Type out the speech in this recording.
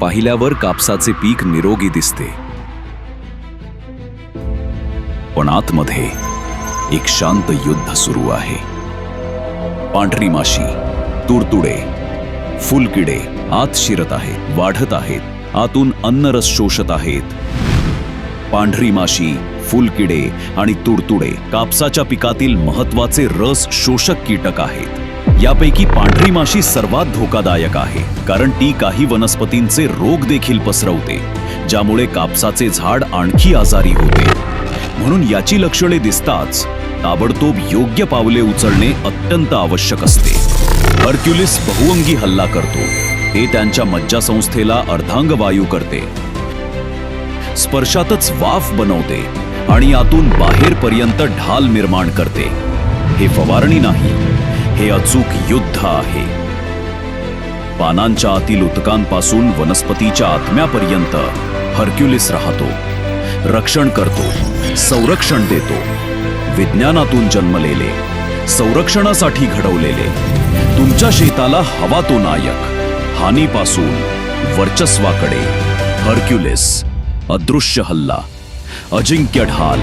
पाहिल्यावर कापसाचे पीक निरोगी दिसते. पण आतमध्ये एक शांत युद्ध सुरू आहे. पांढरी माशी तुडतुडे फुलकिडे आत शिरत आहेत वाढत आहेत आतून अन्नरस शोषत आहेत. पांढरी माशी फुलकिडे आणि तुडतुडे कापसाच्या पिकातील महत्त्वाचे रस शोषक कीटक आहेत. यापैकी पांढरी माशी सर्वात धोकादायक आहे कारण ती काही वनस्पतींचे रोग देखील पसरवते ज्यामुळे कापसाचे झाड आणखी आजारी होते. म्हणून याची लक्षणे दिसताच ताबडतोब योग्य पावले उचलणे अत्यंत आवश्यक असते. हर्क्युलिस बहुअंगी हल्ला करतो. ते त्यांच्या मज्जासंस्थेला अर्धांगवायू करते. स्पर्शातच वाफ बनवते आणि यातून बाहेरपर्यंत ढाल निर्माण करते. हे फवारणी नाही हे अचूक युद्ध आहे. पानांच्या आतील उतकांपासून वनस्पतीच्या आत्म्यापर्यंत हर्क्युलिस राहतो रक्षण करतो संरक्षण देतो विज्ञानातून जन्मलेले संरक्षणासाठी घडवलेले तुमच्या शेताला हवा तो नायक हानीपासून वर्चस्वाकडे हर्क्युलिस अदृश्य हल्ला अजिंक्य ढाल.